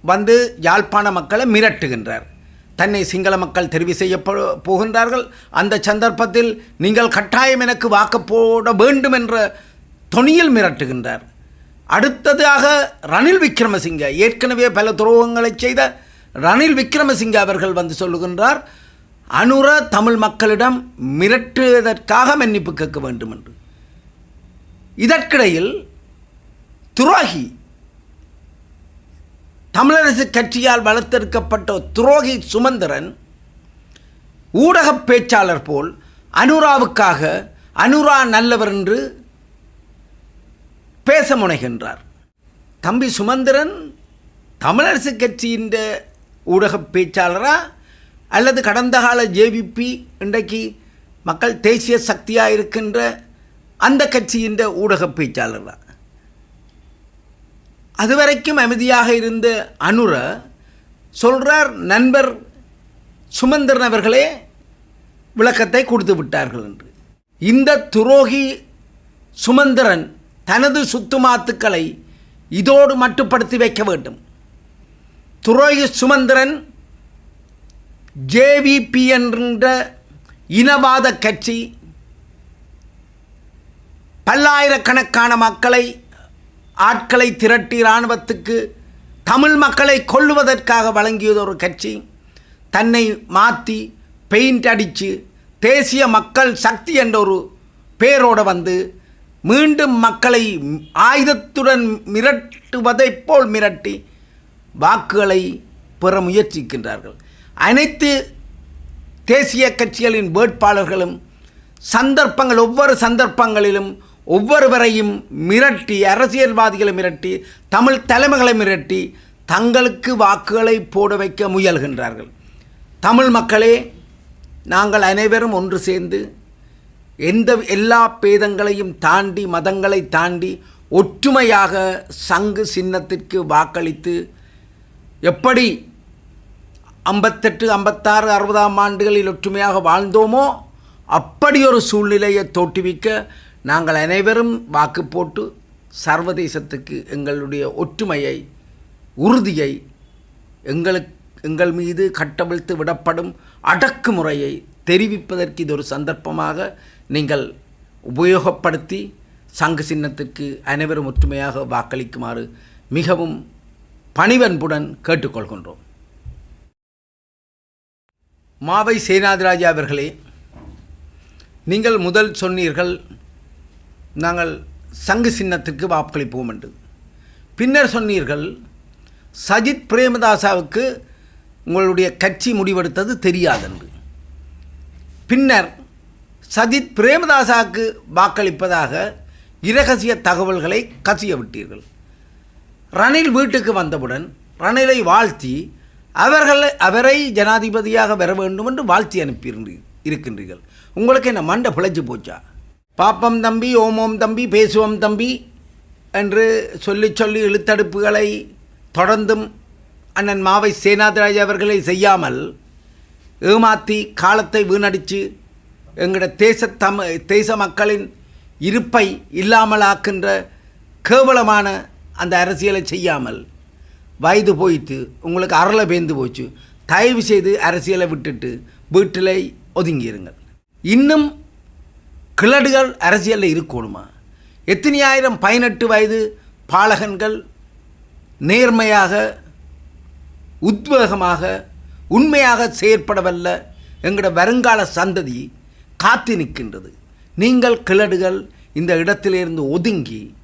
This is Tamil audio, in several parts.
வந்து யாழ்ப்பாண மக்களை மிரட்டுகின்றார். தன்னை சிங்கள மக்கள் தெரிவு செய்ய போகின்றார்கள். அந்த சந்தர்ப்பத்தில் நீங்கள் கட்டாயம் எனக்கு வாக்கு போட வேண்டும் என்ற தொனியில் மிரட்டுகின்றார். அடுத்ததாக ரணில் விக்ரமசிங்க ஏற்கனவே பல துரோகங்களை செய்த ரணில் விக்ரமசிங்க அவர்கள் வந்து சொல்லுகின்றார் அனுர தமிழ் மக்களிடம் மிரட்டுவதற்காக மன்னிப்பு கேட்க வேண்டும் என்று. இதற்கிடையில் துரோகி தமிழரசு கட்சியால் வளர்த்தெடுக்கப்பட்ட துரோகி சுமந்திரன் ஊடகப் பேச்சாளர் போல் அனுராவுக்காக அனுரா நல்லவர் என்று பேச முனைகின்றார். தம்பி சுமந்திரன் தமிழரசு கட்சியின் ஊடகப் பேச்சாளரா அல்லது கடந்த கால ஜேவிபி இன்றைக்கு மக்கள் தேசிய சக்தியாக இருக்கின்ற அந்த கட்சியின் ஊடகப் தான் அதுவரைக்கும் அமைதியாக இருந்த அனுர சொல்கிறார் நண்பர் சுமந்திரன் அவர்களே விளக்கத்தை கொடுத்து விட்டார்கள் என்று. இந்த துரோகி சுமந்திரன் தனது சுத்துமாத்துக்களை இதோடு மட்டுப்படுத்தி வைக்க வேண்டும். துரோகி சுமந்திரன் ஜேவிபி என்ற இனவாத கட்சி பல்லாயிரக்கணக்கான மக்களை ஆட்களை திரட்டி இராணுவத்துக்கு தமிழ் மக்களை கொள்ளுவதற்காக வழங்கியது ஒரு கட்சி. தன்னை மாற்றி பெயிண்ட் அடித்து தேசிய மக்கள் சக்தி என்ற ஒரு பேரோடு வந்து மீண்டும் மக்களை ஆயுதத்துடன் மிரட்டுவதைப் போல் மிரட்டி வாக்குகளை பெற முயற்சிக்கின்றார்கள். அனைத்து தேசிய கட்சிகளின் வேட்பாளர்களும் சந்தர்ப்பங்கள் ஒவ்வொரு சந்தர்ப்பங்களிலும் ஒவ்வொருவரையும் மிரட்டி அரசியல்வாதிகளை மிரட்டி தமிழ் தலைமைகளை மிரட்டி தங்களுக்கு வாக்குகளை போட வைக்க முயல்கின்றார்கள். தமிழ் மக்களே நாங்கள் அனைவரும் ஒன்று சேர்ந்து எந்த எல்லா பேதங்களையும் தாண்டி மதங்களை தாண்டி ஒற்றுமையாக சங்கு சின்னத்திற்கு வாக்களித்து எப்படி ஐம்பத்தெட்டு ஐம்பத்தாறு அறுபதாம் ஆண்டுகளில் ஒற்றுமையாக வாழ்ந்தோமோ அப்படி ஒரு சூழ்நிலையை தோற்றுவிக்க நாங்கள் அனைவரும் வாக்கு போட்டு சர்வதேசத்துக்கு எங்களுடைய ஒற்றுமையை உறுதியை எங்களுக்கு எங்கள் மீது கட்டவிழ்த்து விடப்படும் அடக்குமுறையை தெரிவிப்பதற்கு இது ஒரு சந்தர்ப்பமாக நீங்கள் உபயோகப்படுத்தி சங்கு சின்னத்துக்கு அனைவரும் ஒற்றுமையாக வாக்களிக்குமாறு மிகவும் பணிவன்புடன் கேட்டுக்கொள்கின்றோம். மாவை சேனாதிராஜா அவர்களே நீங்கள் முதல் சொன்னீர்கள் நாங்கள் சங்கு சின்னத்திற்கு வாக்களிப்போம் என்று பின்னர் சொன்னீர்கள் சஜித் பிரேமதாசாவுக்கு உங்களுடைய கட்சி முடிவெடுத்தது தெரியாதென்று. பின்னர் சஜித் பிரேமதாசாவுக்கு வாக்களிப்பதாக இரகசிய தகவல்களை கசிய விட்டீர்கள். ரணில் வீட்டுக்கு வந்தவுடன் ரணிலை வாழ்த்தி அவர்களை அவரை ஜனாதிபதியாக வர வேண்டும் என்று வாழ்த்தி அனுப்பி இருக்கின்றீர்கள். உங்களுக்கு என்ன மண்டை பிழைச்சி போச்சா? பாப்பம் தம்பி ஓமோம் தம்பி பேசுவோம் தம்பி என்று சொல்லி சொல்லி இழுத்தடுப்புகளை தொடர்ந்தும் அண்ணன் மாவை சேனாதிராஜ் அவர்களை செய்யாமல் ஏமாற்றி காலத்தை வீணடித்து எங்களோட தேச தம தேச மக்களின் இருப்பை இல்லாமலாக்கின்ற கேவலமான அந்த அரசியலை செய்யாமல் வயது போயிட்டு உங்களுக்கு அருளை பேந்து போச்சு. தயவு செய்து அரசியலை விட்டுட்டு வீட்டில் ஒதுங்கியிருங்கள். இன்னும் கிழடுகள் அரசியலில் இருக்கணுமா? எத்தனையாயிரம் பதினெட்டு வயது பாலகன்கள் நேர்மையாக உத்வேகமாக உண்மையாக செயற்படவல்ல எங்களோட வருங்கால சந்ததி காத்து நிற்கின்றது. நீங்கள் கிழடுகள் இந்த இடத்திலிருந்து ஒதுங்கி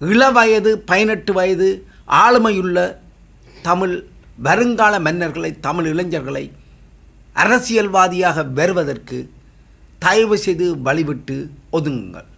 இளவயது பதினெட்டு வயது ஆளுமையுள்ள தமிழ் வருங்கால மன்னர்களை தமிழ் இளைஞர்களை அரசியல்வாதியாக வருவதற்கு தயவு செய்து வழிவிட்டு ஒதுங்குங்கள்.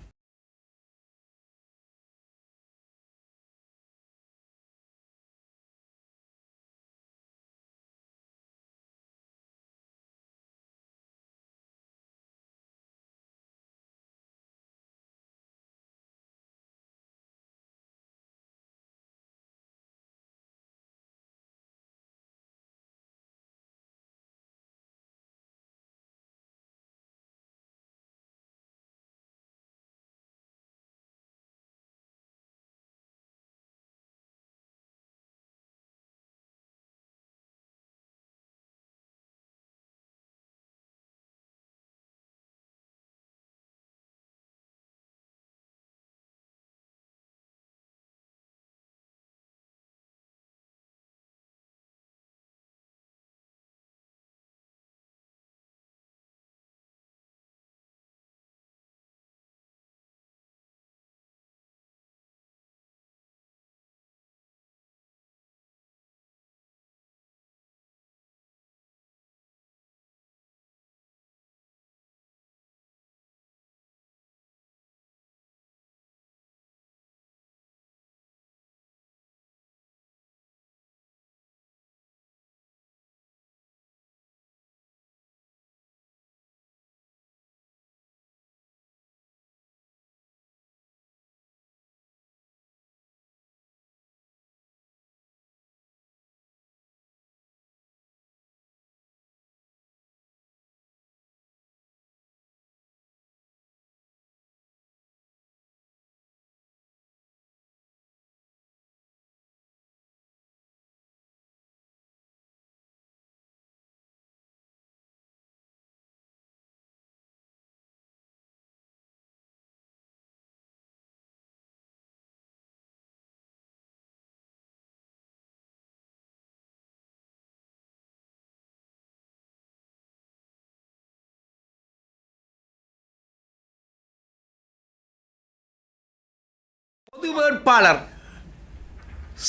பொது வேட்பாளர்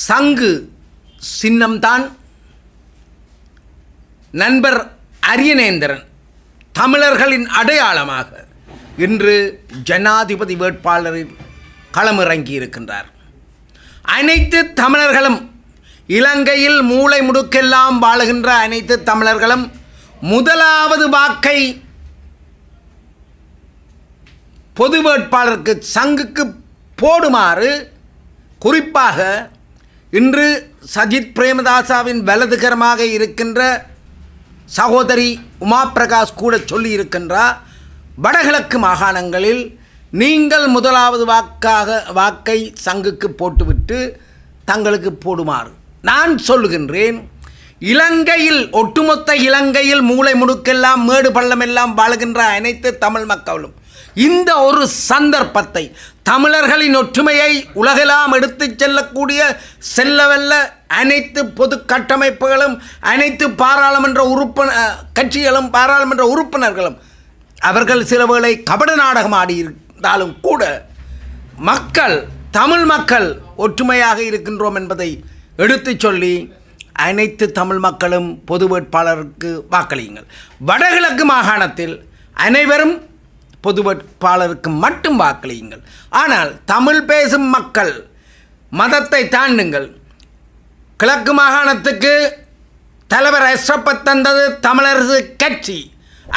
சங்கு சின்னம்தான். நண்பர் அரியநேந்திரன் தமிழர்களின் அடையாளமாக இன்று ஜனாதிபதி வேட்பாளரில் களமிறங்கி இருக்கின்றார் அனைத்து தமிழர்களும் இலங்கையில் மூளை முடுக்கெல்லாம் வாழுகின்ற அனைத்து தமிழர்களும் முதலாவது வாக்கை பொது வேட்பாளருக்கு சங்குக்கு போடுமாறு குறிப்பாக இன்று சஜித் பிரேமதாசாவின் வலதுகரமாக இருக்கின்ற சகோதரி உமா பிரகாஷ் கூட சொல்லியிருக்கின்றார் வடகிழக்கு மாகாணங்களில் நீங்கள் முதலாவது வாக்காக வாக்கை சங்குக்கு போட்டுவிட்டு தங்களுக்கு போடுமாறு. நான் சொல்லுகின்றேன் இலங்கையில் ஒட்டுமொத்த இலங்கையில் மூளை முடுக்கெல்லாம் மேடு பள்ளமெல்லாம் வாழுகின்ற அனைத்து தமிழ் மக்களும் இந்த ஒரு சந்தர்ப்பத்தை தமிழர்களின் ஒற்றுமையை உலகெல்லாம் எடுத்துச் செல்லக்கூடிய செல்லவல்ல அனைத்து பொது கட்டமைப்புகளும் அனைத்து பாராளுமன்ற உறுப்பினர் கட்சிகளும் பாராளுமன்ற உறுப்பினர்களும் அவர்கள் சில வேளை கபட நாடகம் ஆடியிருந்தாலும் கூட மக்கள் தமிழ் மக்கள் ஒற்றுமையாக இருக்கின்றோம் என்பதை எடுத்துச் சொல்லி அனைத்து தமிழ் மக்களும் பொது வேட்பாளருக்கு வாக்களியுங்கள். வடகிழக்கு மாகாணத்தில் அனைவரும் பொது வேட்பாளருக்கு மட்டும் வாக்களியுங்கள். ஆனால் தமிழ் பேசும் மக்கள் மதத்தை தாண்டுங்கள். கிழக்கு மாகாணத்துக்கு தலைவர் அஷ்ரப்பத் தந்தது தமிழரசு கட்சி.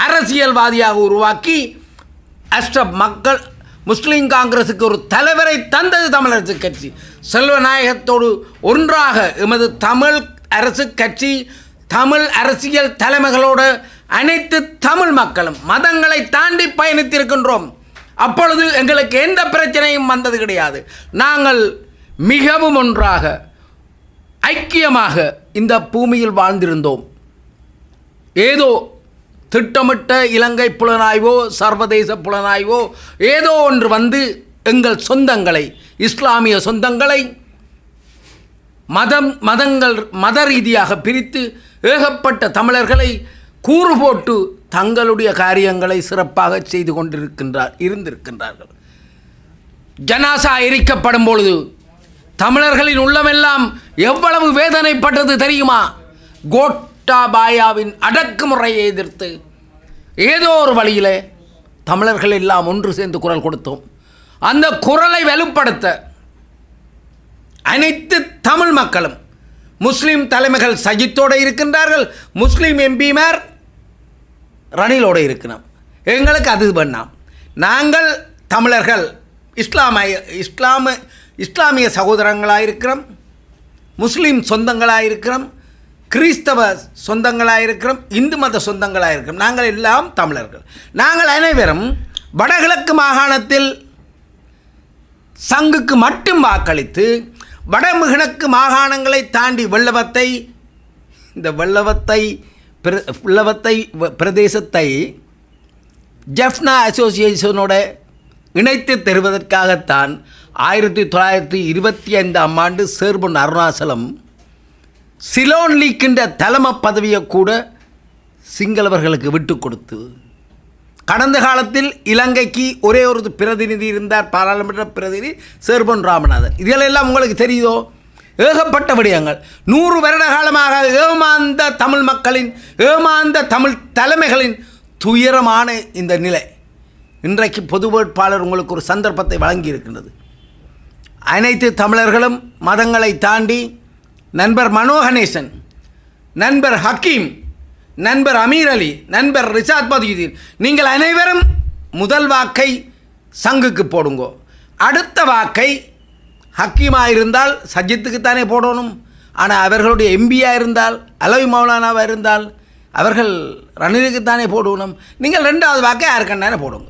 அரசியல்வாதியாக உருவாக்கி அஷ்ரப் மக்கள் முஸ்லீம் காங்கிரஸுக்கு ஒரு தலைவரை தந்தது தமிழரசு கட்சி. செல்வநாயகத்தோடு ஒன்றாக எமது தமிழ் அரசு கட்சி தமிழ் அரசியல் தலைமைகளோடு அனைத்து தமிழ் மக்களும் மதங்களை தாண்டி பயணித்திருக்கின்றோம். அப்பொழுது எங்களுக்கு எந்த பிரச்சனையும் வந்தது கிடையாது. நாங்கள் மிகவும் ஒன்றாக ஐக்கியமாக இந்த பூமியில் வாழ்ந்திருந்தோம். ஏதோ திட்டமிட்ட இலங்கை புலனாய்வோ சர்வதேச புலனாய்வோ ஏதோ ஒன்று வந்து எங்கள் சொந்தங்களை இஸ்லாமிய சொந்தங்களை மதம் மதங்கள் மத ரீதியாக பிரித்து ஏகப்பட்ட தமிழர்களை கூறு போட்டு தங்களுடைய காரியங்களை சிறப்பாக செய்து கொண்டிருக்கின்றார் இருந்திருக்கின்றார்கள். ஜனாசா எரிக்கப்படும் பொழுது தமிழர்களின் உள்ளமெல்லாம் எவ்வளவு வேதனைப்பட்டது தெரியுமா? கோட்டாபாயாவின் அடக்குமுறையை எதிர்த்து ஏதோ ஒரு வழியிலே தமிழர்கள் எல்லாம் ஒன்று சேர்ந்து குரல் கொடுத்தோம். அந்த குரலை வலுப்படுத்த அனைத்து தமிழ் மக்களும் முஸ்லீம் தலைமைகள் சஜித்தோடு இருக்கின்றார்கள். முஸ்லீம் எம்பிமார் ரணிலோடு இருக்கணும். எங்களுக்கு அது பண்ணாம் நாங்கள் தமிழர்கள் இஸ்லாமிய இஸ்லாம இஸ்லாமிய சகோதரங்களாக இருக்கிறோம். முஸ்லீம் சொந்தங்களாக இருக்கிறோம். கிறிஸ்தவ சொந்தங்களாக இருக்கிறோம். இந்து மத சொந்தங்களாக இருக்கிறோம். நாங்கள் எல்லாம் தமிழர்கள். நாங்கள் அனைவரும் வடகிழக்கு மாகாணத்தில் சங்குக்கு மட்டும் வாக்களித்து வடகிழக்கு மாகாணங்களை தாண்டி வெள்ளவத்தை இந்த வெள்ளவத்தை பிர வெள்ளவத்தை வ- பிரதேசத்தை ஜெஃப்னா அசோசியேஷனோட இணைத்து தருவதற்காகத்தான் ஆயிரத்தி தொள்ளாயிரத்தி இருபத்தி ஐந்தாம் ஆண்டு சேர்பன் அருணாச்சலம் சிலோன் லீக்கின்ற தலைமை பதவியை கூட சிங்களவர்களுக்கு விட்டு கொடுத்து கடந்த காலத்தில் இலங்கைக்கு ஒரே ஒரு பிரதிநிதி இருந்தார் பாராளுமன்ற பிரதிநிதி சேர்பன் ராமநாதன். இதிலெல்லாம் உங்களுக்கு தெரியுதோ? ஏகப்பட்ட விடயங்கள். நூறு வருட காலமாக ஏமாந்த தமிழ் மக்களின் ஏமாந்த தமிழ் தலைமைகளின் துயரமான இந்த நிலை. இன்றைக்கு பொது வேட்பாளர் உங்களுக்கு ஒரு சந்தர்ப்பத்தை வழங்கி இருக்கின்றது அனைத்து தமிழர்களும் மதங்களை தாண்டி நண்பர் மனோகணேசன் நண்பர் ஹக்கீம் நண்பர் அமீர் அலி நண்பர் ரிஷாத் பதியுதீன் நீங்கள் அனைவரும் முதல் வாக்கை சங்குக்கு போடுங்கோ. அடுத்த வாக்கை ஹக்கீமாக இருந்தால் சஜித்துக்கு தானே போடணும். ஆனால் அவர்களுடைய எம்பியாக இருந்தால் அலவி மௌலானாவாக இருந்தால் அவர்கள் ரணிலுக்கு தானே போடணும். நீங்கள் ரெண்டாவது வாக்கை யாருக்கண்டானே போடுங்க.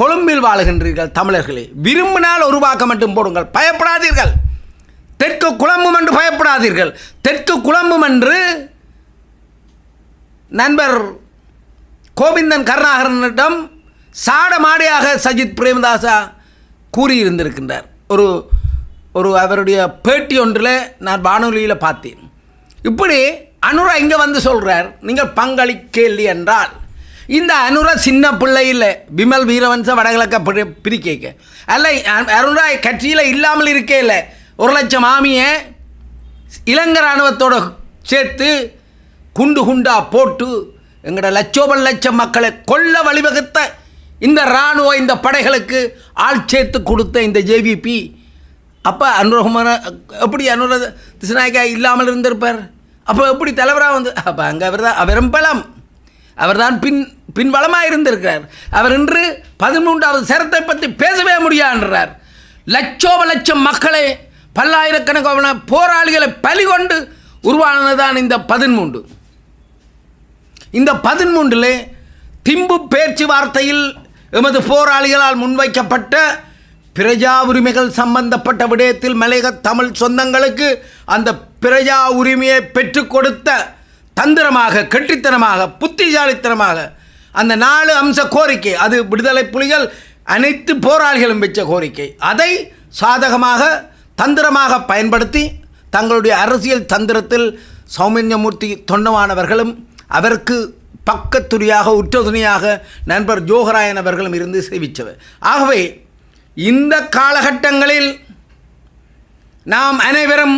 கொழும்பில் வாழுகின்றீர்கள் தமிழர்களே விரும்பினால் ஒரு வாக்கு மட்டும் போடுங்கள். பயப்படாதீர்கள். தெற்கு குழம்பும் என்று பயப்படாதீர்கள். தெற்கு குழம்பும் என்று நண்பர் கோவிந்தன் கருணாகரனிடம் சாடமாடியாக சஜித் பிரேமதாசா கூறியிருந்திருக்கின்றார். ஒரு ஒரு அவருடைய பேட்டி ஒன்றில் நான் வானொலியில் பார்த்தேன். இப்படி அனுரா இங்கே வந்து சொல்கிறார் நீங்கள் பங்களிக்கவில்லை என்றால் இந்த அனுரா சின்ன பிள்ளை இல்லை விமல் வீரவன்ச வடகிழக்க பிரி பிரிக்க அல்ல அனுரா கட்சியில் இல்லாமல் இருக்கே இல்லை ஒரு லட்சம் ஆமியை இலங்கை இராணுவத்தோட சேர்த்து குண்டு குண்டா போட்டு எங்களோட லட்சோபல் லட்சம் மக்களை கொல்ல வழிவகுத்த இந்த இராணுவ இந்த படைகளுக்கு ஆள் சேர்த்து கொடுத்த இந்த ஜேவிபி அப்போ அனுரகுமார எப்படி அனுர திசுநாயக்கா இல்லாமல் இருந்திருப்பார்? அப்போ எப்படி தலைவராக வந்து அப்போ அங்கே அவர் தான் அவரும் பலம் அவர்தான் பின் பின்பலமாக இருந்திருக்கிறார். அவர் இன்று பதிமூன்றாவது சரத்தை பற்றி பேசவே முடியான்றார். லட்சோப லட்சம் மக்களை பல்லாயிரக்கணக்கான போராளிகளை பலி கொண்டு உருவானது தான் இந்த பதிமூன்று. இந்த பதிமூன்றில் திம்பு பேச்சுவார்த்தையில் எமது போராளிகளால் முன்வைக்கப்பட்ட பிரஜா உரிமைகள் சம்பந்தப்பட்ட விடயத்தில் மலையக தமிழ் சொந்தங்களுக்கு அந்த பிரஜா உரிமையை பெற்றுக் கொடுத்த தந்திரமாக கெட்டித்தனமாக புத்திசாலித்தனமாக அந்த நாலு அம்ச கோரிக்கை அது விடுதலை புலிகள் அனைத்து போராளிகளும் வச்ச கோரிக்கை அதை சாதகமாக தந்திரமாக பயன்படுத்தி தங்களுடைய அரசியல் தந்திரத்தில் சௌமன்யமூர்த்தி தொண்டமானவர்களும் அவருக்கு பக்கத்துரியாக உற்றதுணையாக நண்பர் ஜோகராயன் அவர்களும் இருந்து சேவித்தவர். ஆகவே இந்த காலகட்டங்களில் நாம் அனைவரும்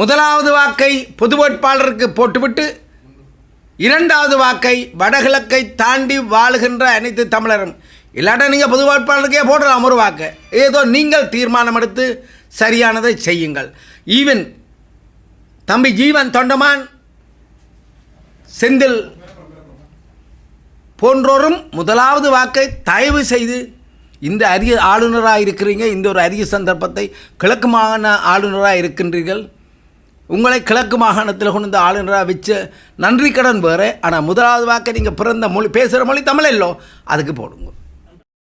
முதலாவது வாக்கை பொது வேட்பாளருக்கு போட்டுவிட்டு இரண்டாவது வாக்கை வடகிழக்கை தாண்டி வாழுகின்ற அனைத்து தமிழரும். இல்லாட்டா நீங்கள் பொது வேட்பாளருக்கே போடலாம் ஒரு வாக்கை. ஏதோ நீங்கள் தீர்மானம் எடுத்து சரியானதை செய்யுங்கள். ஈவன் தம்பி ஜீவன் தொண்டமான் செந்தில் போன்றோரும் முதலாவது வாக்கை தயவு செய்து இந்த அரிய ஆளுநராக இருக்கிறீங்க இந்த ஒரு அரிய சந்தர்ப்பத்தை கிழக்கு மாகாண ஆளுநராக இருக்கின்றீர்கள். உங்களை கிழக்கு மாகாணத்தில் கொண்டு ஆளுநராக வச்ச நன்றி கடன் வேறு. ஆனால் முதலாவது வாக்கை நீங்கள் பிறந்த மொழி பேசுகிற மொழி தமிழ் இல்லோ அதுக்கு போடுங்க.